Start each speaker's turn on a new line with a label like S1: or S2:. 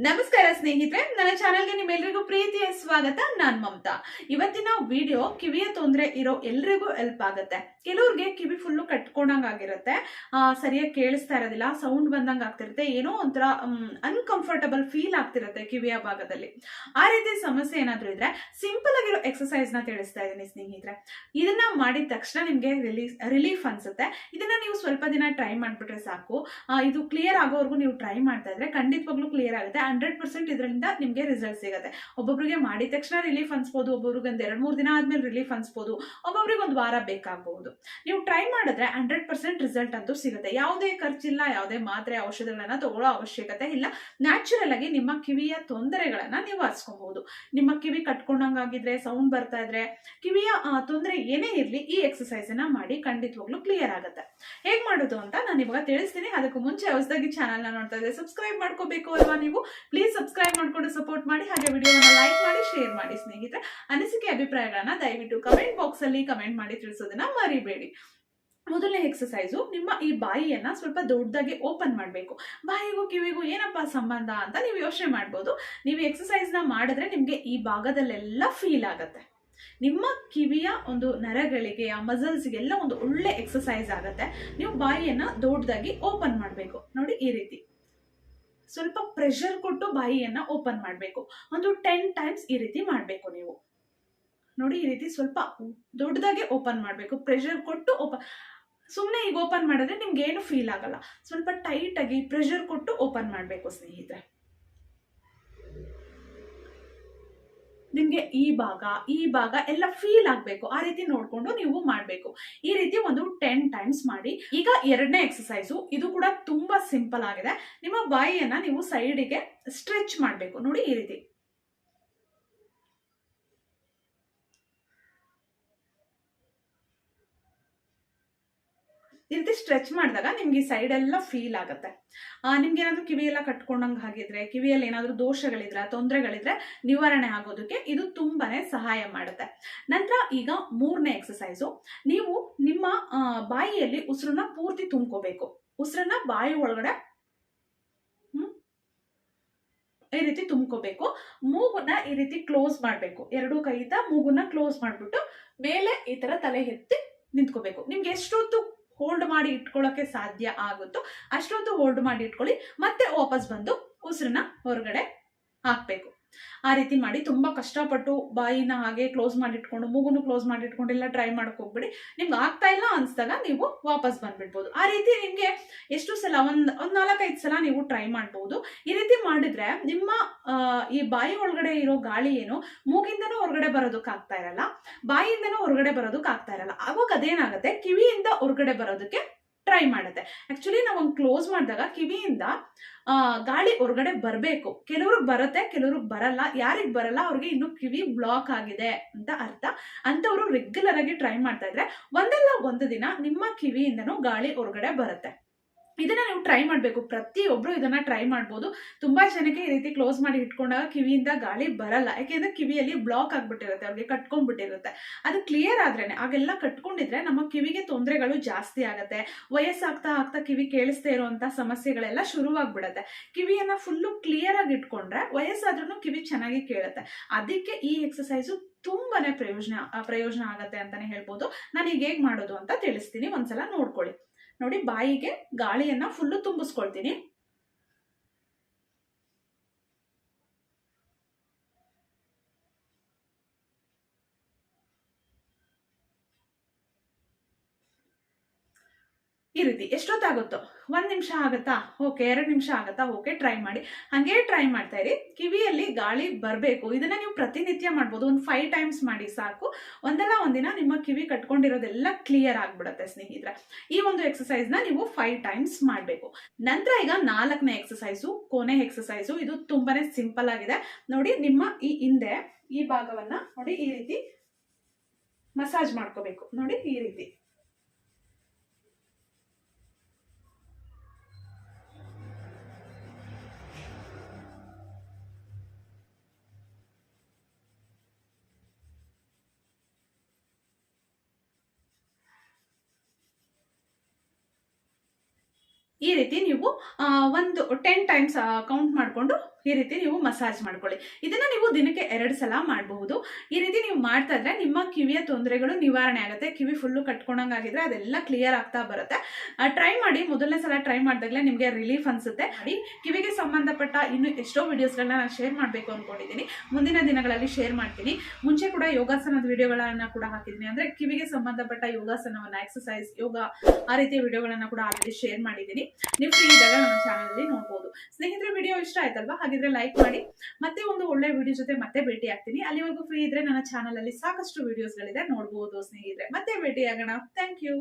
S1: ನಮಸ್ಕಾರ ಸ್ನೇಹಿತರೆ ನನ್ನ ಚಾನೆಲ್ಗೆ ನಿಮ್ಮೆಲ್ಲರಿಗೂ ಪ್ರೀತಿಯ ಸ್ವಾಗತ ನಾನ್ ಮಮತಾ. ಇವತ್ತಿನ ವಿಡಿಯೋ ಕಿವಿಯ ತೊಂದರೆ ಇರೋ ಎಲ್ರಿಗೂ ಹೆಲ್ಪ್ ಆಗುತ್ತೆ. ಕೆಲವ್ರಿಗೆ ಕಿವಿ ಫುಲ್ಲು ಕಟ್ಕೊಂಡಂಗ್ ಆಗಿರುತ್ತೆ. ಆ, ಸರಿಯಾಗಿ ಕೇಳಿಸ್ತಾ ಇರೋದಿಲ್ಲ ಸೌಂಡ್ ಬಂದಂಗೆ ಆಗ್ತಿರುತ್ತೆ ಏನೋ ಒಂಥರ ಅನ್ಕಂಫರ್ಟಬಲ್ ಫೀಲ್ ಆಗ್ತಿರುತ್ತೆ ಕಿವಿಯ ಭಾಗದಲ್ಲಿ. ಆ ರೀತಿ ಸಮಸ್ಯೆ ಏನಾದರೂ ಇದ್ರೆ ಸಿಂಪಲ್ ಆಗಿರೋ ಎಕ್ಸಸೈಸ್ ತಿಳಿಸ್ತಾ ಇದ್ದೀನಿ ಸ್ನೇಹಿತರೆ. ಇದನ್ನ ಮಾಡಿದ ತಕ್ಷಣ ನಿಮಗೆ ರಿಲೀಸ್ ರಿಲೀಫ್ ಅನ್ಸುತ್ತೆ. ಇದನ್ನ ನೀವು ಸ್ವಲ್ಪ ದಿನ ಟ್ರೈ ಮಾಡಿಬಿಟ್ರೆ ಸಾಕು. ಇದು ಕ್ಲಿಯರ್ ಆಗೋವರೆಗೂ ನೀವು ಟ್ರೈ ಮಾಡ್ತಾ ಇದ್ರೆ ಖಂಡಿತವಾಗ್ಲೂ ಕ್ಲಿಯರ್ ಆಗುತ್ತೆ. ಹಂಡ್ರೆಡ್ ಪರ್ಸೆಂಟ್ ಇದರಿಂದ ನಿಮಗೆ ರಿಸಲ್ಟ್ ಸಿಗುತ್ತೆ. ಒಬ್ಬೊಬ್ಬರಿಗೆ ಮಾಡಿದ ತಕ್ಷಣ ರಿಲೀಫ್ ಅನ್ಸ್ಬೋದು, ಒಬ್ಬೊಬ್ರಿಗೆ ಒಂದು ಎರಡು ಮೂರು ದಿನ ಆದ್ಮೇಲೆ ರಿಲೀಫ್ ಅನ್ಸ್ಬೋದು, ಒಬ್ಬೊಬ್ರಿಗೆ ಒಂದು ವಾರ ಬೇಕಾಗಬಹುದು ನೀವು ಟ್ರೈ ಮಾಡಿದ್ರೆ ಹಂಡ್ರೆಡ್ ಪರ್ಸೆಂಟ್ ರಿಸಲ್ಟ್ ಅಂತೂ ಸಿಗುತ್ತೆ. ಯಾವುದೇ ಖರ್ಚಿಲ್ಲ, ಯಾವುದೇ ಮಾತ್ರೆ, ಔಷಧಿಗಳನ್ನ ತಗೊಳ್ಳೋ ಅವಶ್ಯಕತೆ ಇಲ್ಲ. ನ್ಯಾಚುರಲ್ ಆಗಿ ನಿಮ್ಮ ಕಿವಿಯ ತೊಂದರೆಗಳನ್ನ ನಿವಾರಿಸ್ಕೊಬಹುದು ನಿಮ್ಮ ಕಿವಿ ಕಟ್ಕೊಂಡಂಗಾಗಿದ್ರೆ ಸೌಂಡ್ ಬರ್ತಾ ಇದ್ರೆ, ಕಿವಿಯ ತೊಂದರೆ ಏನೇ ಇರಲಿ, ಈ ಎಕ್ಸಸೈಸ್ ಅನ್ನ ಮಾಡಿ ಖಂಡಿತವಾಗ್ಲೂ ಕ್ಲಿಯರ್ ಆಗುತ್ತೆ. ಹೇಗ್ ಮಾಡೋದು ಅಂತ ನಾನು ಇವಾಗ ತಿಳಿಸ್ತೀನಿ. ಅದಕ್ಕೂ ಮುಂಚೆ ಹೊಸದಾಗಿ ಚಾನಲ್ನ ನೋಡ್ತಾ ಇದ್ರೆ ಸಬ್ಸ್ಕ್ರೈಬ್ ಮಾಡ್ಕೋಬೇಕು ಅಲ್ವಾ ನೀವು? ಪ್ಲೀಸ್ ಸಬ್ಸ್ಕ್ರೈಬ್ ಮಾಡ್ಕೊಂಡು ಸಪೋರ್ಟ್ ಮಾಡಿ, ಹಾಗೆ ವಿಡಿಯೋನ ಲೈಕ್ ಮಾಡಿ ಶೇರ್ ಮಾಡಿ ಸ್ನೇಹಿತರೆ. ಅನಿಸಿಕೆ ಅಭಿಪ್ರಾಯಗಳನ್ನ ದಯವಿಟ್ಟು ಕಮೆಂಟ್ ಬಾಕ್ಸ್ ಅಲ್ಲಿ ಕಮೆಂಟ್ ಮಾಡಿ ತಿಳಿಸೋದನ್ನ ಮರಿಬೇಡಿ. ಮೊದಲನೇ ಎಕ್ಸಸೈಸು ನಿಮ್ಮ ಈ ಬಾಯಿಯನ್ನ ಸ್ವಲ್ಪ ದೊಡ್ಡದಾಗಿ ಓಪನ್ ಮಾಡಬೇಕು. ಬಾಯಿಗೂ ಕಿವಿಗೂ ಏನಪ್ಪ ಸಂಬಂಧ ಅಂತ ನೀವು ಯೋಚನೆ ಮಾಡ್ಬೋದು. ನೀವು ಎಕ್ಸಸೈಸ್ನ ಮಾಡಿದ್ರೆ ನಿಮಗೆ ಈ ಭಾಗದಲ್ಲೆಲ್ಲ ಫೀಲ್ ಆಗುತ್ತೆ. ನಿಮ್ಮ ಕಿವಿಯ ಒಂದು ನರಗಳಿಗೆ, ಆ ಮಸಲ್ಸ್ಗೆಲ್ಲ ಒಂದು ಒಳ್ಳೆ ಎಕ್ಸಸೈಸ್ ಆಗುತ್ತೆ. ನೀವು ಬಾಯಿಯನ್ನ ದೊಡ್ಡದಾಗಿ ಓಪನ್ ಮಾಡಬೇಕು. ನೋಡಿ ಈ ರೀತಿ. ಸ್ವಲ್ಪ ಪ್ರೆಷರ್ ಕೊಟ್ಟು ಬಾಯಿಯನ್ನು ಓಪನ್ ಮಾಡಬೇಕು. ಒಂದು ಟೆನ್ ಟೈಮ್ಸ್ ಈ ರೀತಿ ಮಾಡಬೇಕು ನೀವು. ನೋಡಿ ಈ ರೀತಿ ಸ್ವಲ್ಪ ದೊಡ್ಡದಾಗಿ ಓಪನ್ ಮಾಡಬೇಕು. ಪ್ರೆಷರ್ ಕೊಟ್ಟು ಓಪನ್ ಸುಮ್ಮನೆ ಈಗ ಓಪನ್ ಮಾಡಿದ್ರೆ ನಿಮ್ಗೆ ಏನು ಫೀಲ್ ಆಗಲ್ಲ. ಸ್ವಲ್ಪ ಟೈಟ್ ಆಗಿ ಪ್ರೆಷರ್ ಕೊಟ್ಟು ಓಪನ್ ಮಾಡಬೇಕು ಸ್ನೇಹಿತರೆ. ನಿಮ್ಗೆ ಈ ಭಾಗ ಈ ಭಾಗ ಎಲ್ಲ ಫೀಲ್ ಆಗಬೇಕು. ಆ ರೀತಿ ನೋಡ್ಕೊಂಡು ನೀವು ಮಾಡಬೇಕು. ಈ ರೀತಿ ಒಂದು ಟೆನ್ ಟೈಮ್ಸ್ ಮಾಡಿ. ಈಗ ಎರಡನೇ ಎಕ್ಸಸೈಸು ಇದು ಕೂಡ ತುಂಬಾ ಸಿಂಪಲ್ ಆಗಿದೆ. ನಿಮ್ಮ ಬಾಯಿಯನ್ನ ನೀವು ಸೈಡಿಗೆ ಸ್ಟ್ರೆಚ್ ಮಾಡಬೇಕು. ನೋಡಿ ಈ ರೀತಿ. ಈ ಸ್ಟ್ರೆಚ್ ಮಾಡಿದಾಗ ನಿಮ್ಗೆ ಈ ಸೈಡ್ ಎಲ್ಲ ಫೀಲ್ ಆಗುತ್ತೆ. ನಿಮ್ಗೆ ಏನಾದ್ರೂ ಕಿವಿ ಎಲ್ಲ ಕಟ್ಕೊಂಡಂಗೆ ಆಗಿದ್ರೆ ಕಿವಿಯಲ್ಲಿ ಏನಾದರೂ ದೋಷಗಳಿದ್ರೆ, ತೊಂದರೆಗಳಿದ್ರೆ ನಿವಾರಣೆ ಆಗೋದಕ್ಕೆ ಇದು ತುಂಬಾನೇ ಸಹಾಯ ಮಾಡುತ್ತೆ. ನಂತರ ಈಗ ಮೂರನೇ ಎಕ್ಸಸೈಸು ನೀವು ನಿಮ್ಮ ಬಾಯಿಯಲ್ಲಿ ಉಸಿರನ್ನ ಪೂರ್ತಿ ತುಂಬ್ಕೋಬೇಕು. ಉಸಿರನ್ನ ಬಾಯಿ ಒಳಗಡೆ ಈ ರೀತಿ ತುಂಬ್ಕೋಬೇಕು. ಮೂಗನ್ನ ಈ ರೀತಿ ಕ್ಲೋಸ್ ಮಾಡಬೇಕು. ಎರಡು ಕೈಯಿಂದ ಮೂಗನ್ನ ಕ್ಲೋಸ್ ಮಾಡ್ಬಿಟ್ಟು ಮೇಲೆ ಈ ತರ ತಲೆ ಎತ್ತಿ ನಿಂತ್ಕೋಬೇಕು. ನಿಮ್ಗೆ ಎಷ್ಟೊತ್ತು ಹೋಲ್ಡ್ ಮಾಡಿ ಇಟ್ಕೊಳ್ಳೋಕೆ ಸಾಧ್ಯ ಆಗುತ್ತೋ ಅಷ್ಟೊತ್ತು ಹೋಲ್ಡ್ ಮಾಡಿ ಇಟ್ಕೊಳ್ಳಿ, ಮತ್ತೆ ವಾಪಸ್ ಬಂದು ಉಸಿರನ್ನ ಹೊರಗಡೆ ಹಾಕ್ಬೇಕು. ಆ ರೀತಿ ಮಾಡಿ ತುಂಬ ಕಷ್ಟಪಟ್ಟು ಬಾಯಿನ ಹಾಗೆ ಕ್ಲೋಸ್ ಮಾಡಿಟ್ಕೊಂಡು ಮೂಗುನು ಕ್ಲೋಸ್ ಮಾಡಿಟ್ಕೊಂಡು ಎಲ್ಲ ಟ್ರೈ ಮಾಡಕ್ ಹೋಗ್ಬಿಡಿ. ನಿಮ್ಗೆ ಆಗ್ತಾ ಇಲ್ಲ ಅನ್ಸ್ದಾಗ ನೀವು ವಾಪಸ್ ಬಂದ್ಬಿಡ್ಬೋದು. ಆ ರೀತಿ ನಿಮ್ಗೆ ಎಷ್ಟು ಸಲ, ಒಂದ್ ಒಂದ್ ನಾಲ್ಕೈದು ಸಲ ನೀವು ಟ್ರೈ ಮಾಡ್ಬೋದು. ಈ ರೀತಿ ಮಾಡಿದ್ರೆ ನಿಮ್ಮ ಈ ಬಾಯಿ ಒಳಗಡೆ ಇರೋ ಗಾಳಿ ಏನು? ಮೂಗಿಂದನೂ ಹೊರಗಡೆ ಬರೋದಕ್ಕೆ ಆಗ್ತಾ ಇರಲ್ಲ. ಬಾಯಿಯಿಂದನೂ ಹೊರಗಡೆ ಬರೋದಕ್ಕೆ ಆಗ್ತಾ ಇರಲ್ಲ. ಅವಾಗ ಅದೇನಾಗುತ್ತೆ? ಕಿವಿಯಿಂದ ಹೊರಗಡೆ ಬರೋದಕ್ಕೆ ಟ್ರೈ ಮಾಡುತ್ತೆ. ಆಕ್ಚುಲಿ ನಾವು ಒಂದು ಕ್ಲೋಸ್ ಮಾಡಿದಾಗ ಕಿವಿಯಿಂದ ಗಾಳಿ ಹೊರಗಡೆ ಬರಬೇಕು. ಕೆಲವ್ರಿಗೆ ಬರುತ್ತೆ ಕೆಲವ್ರಿಗೆ ಬರಲ್ಲ. ಯಾರಿಗೆ ಬರಲ್ಲ, ಅವ್ರಿಗೆ ಇನ್ನು ಕಿವಿ ಬ್ಲಾಕ್ ಆಗಿದೆ ಅಂತ ಅರ್ಥ. ಅಂತವ್ರು ರೆಗ್ಯುಲರ್ ಆಗಿ ಟ್ರೈ ಮಾಡ್ತಾ ಇದ್ರೆ ಒಂದಲ್ಲ ಒಂದು ದಿನ ನಿಮ್ಮ ಕಿವಿಯಿಂದನೂ ಗಾಳಿ ಹೊರಗಡೆ ಬರುತ್ತೆ. ಇದನ್ನ ನೀವು ಟ್ರೈ ಮಾಡಬೇಕು. ಪ್ರತಿಯೊಬ್ರು ಇದನ್ನ ಟ್ರೈ ಮಾಡ್ಬೋದು. ತುಂಬಾ ಜನಕ್ಕೆ ಈ ರೀತಿ ಕ್ಲೋಸ್ ಮಾಡಿ ಇಟ್ಕೊಂಡಾಗ ಕಿವಿಯಿಂದ ಗಾಳಿ ಬರಲ್ಲ. ಯಾಕೆಂದ್ರೆ ಕಿವಿಯಲ್ಲಿ ಬ್ಲಾಕ್ ಆಗ್ಬಿಟ್ಟಿರುತ್ತೆ, ಅವ್ರಿಗೆ ಕಟ್ಕೊಂಡ್ಬಿಟ್ಟಿರುತ್ತೆ. ಅದು ಕ್ಲಿಯರ್ ಆದ್ರೇನೆ. ಆಗೆಲ್ಲ ಕಟ್ಕೊಂಡಿದ್ರೆ ನಮ್ಮ ಕಿವಿಗೆ ತೊಂದರೆಗಳು ಜಾಸ್ತಿ ಆಗುತ್ತೆ. ವಯಸ್ಸಾಗ್ತಾ ಆಗ್ತಾ ಕಿವಿ ಕೇಳಿಸ್ತಾ ಇರುವಂತ ಸಮಸ್ಯೆಗಳೆಲ್ಲ ಶುರುವಾಗ್ಬಿಡತ್ತೆ. ಕಿವಿಯನ್ನ ಫುಲ್ಲು ಕ್ಲಿಯರ್ ಆಗಿ ಇಟ್ಕೊಂಡ್ರೆ ವಯಸ್ಸಾದ್ರೂ ಕಿವಿ ಚೆನ್ನಾಗಿ ಕೇಳುತ್ತೆ. ಅದಕ್ಕೆ ಈ ಎಕ್ಸಸೈಸು ತುಂಬಾನೇ ಪ್ರಯೋಜನ ಪ್ರಯೋಜನ ಆಗತ್ತೆ ಅಂತಾನೆ ಹೇಳ್ಬೋದು. ನಾನು ಈಗ ಹೇಗ್ ಮಾಡೋದು ಅಂತ ತಿಳಿಸ್ತೀನಿ. ಒಂದ್ಸಲ ನೋಡ್ಕೊಳ್ಳಿ. ನೋಡಿ ಬಾಯಿಗೆ ಗಾಳಿಯನ್ನ ಫುಲ್ಲು ತುಂಬಿಸ್ಕೊಳ್ತೀನಿ. ಈ ರೀತಿ ಎಷ್ಟೊತ್ತಾಗುತ್ತೋ? ಒಂದು ನಿಮಿಷ ಆಗುತ್ತಾ? ಓಕೆ, ಎರಡು ನಿಮಿಷ ಆಗುತ್ತಾ? ಓಕೆ ಟ್ರೈ ಮಾಡಿ. ಹಾಗೆ ಟ್ರೈ ಮಾಡ್ತಾ ಇರಿ. ಕಿವಿಯಲ್ಲಿ ಗಾಳಿ ಬರಬೇಕು. ಇದನ್ನ ನೀವು ಪ್ರತಿನಿತ್ಯ ಮಾಡ್ಬೋದು. ಒಂದು ಫೈವ್ ಟೈಮ್ಸ್ ಮಾಡಿ ಸಾಕು. ಒಂದಲ್ಲ ಒಂದಿನ ನಿಮ್ಮ ಕಿವಿ ಕಟ್ಕೊಂಡಿರೋದೆಲ್ಲ ಕ್ಲಿಯರ್ ಆಗಿಬಿಡುತ್ತೆ, ಸ್ನೇಹಿತರೆ. ಈ ಒಂದು ಎಕ್ಸಸೈಸ್ನ ನೀವು ಫೈವ್ ಟೈಮ್ಸ್ ಮಾಡಬೇಕು. ನಂತರ ಈಗ ನಾಲ್ಕನೇ ಎಕ್ಸಸೈಸು ಕೊನೆ ಎಕ್ಸಸೈಸು ಇದು ತುಂಬಾನೇ ಸಿಂಪಲ್ ಆಗಿದೆ. ನೋಡಿ, ನಿಮ್ಮ ಈ ಹಿಂದೆ ಈ ಭಾಗವನ್ನ ನೋಡಿ ಈ ರೀತಿ ಮಸಾಜ್ ಮಾಡ್ಕೋಬೇಕು. ನೋಡಿ ಈ ರೀತಿ. ಈ ರೀತಿ ನೀವು ಒಂದು ಟೆನ್ ಟೈಮ್ಸ್ ಕೌಂಟ್ ಮಾಡಿಕೊಂಡು ಈ ರೀತಿ ನೀವು ಮಸಾಜ್ ಮಾಡ್ಕೊಳ್ಳಿ. ಇದನ್ನ ನೀವು ದಿನಕ್ಕೆ ಎರಡು ಸಲ ಮಾಡಬಹುದು. ಈ ರೀತಿ ನೀವು ಮಾಡ್ತಾ ಇದ್ರೆ ನಿಮ್ಮ ಕಿವಿಯ ತೊಂದರೆಗಳು ನಿವಾರಣೆ ಆಗುತ್ತೆ. ಕಿವಿ ಫುಲ್ಲು ಕಟ್ಕೊಂಡಂಗಾಗಿದ್ರೆ ಅದೆಲ್ಲ ಕ್ಲಿಯರ್ ಆಗ್ತಾ ಬರುತ್ತೆ. ಟ್ರೈ ಮಾಡಿ, ಮೊದಲನೇ ಸಲ ಟ್ರೈ ಮಾಡಿದಾಗಲೇ ನಿಮಗೆ ರಿಲೀಫ್ ಅನ್ಸುತ್ತೆ. ಮಾಡಿ, ಕಿವಿಗೆ ಸಂಬಂಧಪಟ್ಟ ಇನ್ನು ಎಷ್ಟೋ ವಿಡಿಯೋಸ್ಗಳನ್ನ ನಾನು ಶೇರ್ ಮಾಡಬೇಕು ಅಂದ್ಕೊಂಡಿದ್ದೀನಿ ಮುಂದಿನ ದಿನಗಳಲ್ಲಿ ಶೇರ್ ಮಾಡ್ತೀನಿ. ಮುಂಚೆ ಕೂಡ ಯೋಗಾಸನದ ವಿಡಿಯೋಗಳನ್ನ ಕೂಡ ಹಾಕಿದ್ದೀನಿ ಅಂದ್ರೆ ಕಿವಿಗೆ ಸಂಬಂಧಪಟ್ಟ ಯೋಗಾಸನವನ್ನ ಎಕ್ಸಸೈಸ್ ಯೋಗ ಆ ರೀತಿಯ ವಿಡಿಯೋಗಳನ್ನ ಕೂಡ ಆಲ್ರೆಡಿ ಶೇರ್ ಮಾಡಿದ್ದೀನಿ ನೀವು ಫ್ರೀ ಇದ್ದಾಗ ನನ್ನ ಚಾನಲಲ್ಲಿ ನೋಡ್ಬೋದು. ಸ್ನೇಹಿತರೆ ವಿಡಿಯೋ ಇಷ್ಟ ಆಯ್ತಲ್ವಾ? ಹಾಗಿದ್ರೆ ಲೈಕ್ ಮಾಡಿ, ಮತ್ತೆ ಒಂದು ಒಳ್ಳೆ ವಿಡಿಯೋ ಜೊತೆ ಮತ್ತೆ ಭೇಟಿ ಆಗ್ತೀನಿ. ಅಲ್ಲಿವರೆಗೂ ಫ್ರೀ ಇದ್ರೆ ನನ್ನ ಚಾನಲಲ್ಲಿ ಸಾಕಷ್ಟು ವಿಡಿಯೋಸ್ಗಳಿದೆ ನೋಡ್ಬೋದು ಸ್ನೇಹಿತರೆ. ಮತ್ತೆ ಭೇಟಿ ಆಗೋಣ ಥ್ಯಾಂಕ್ ಯು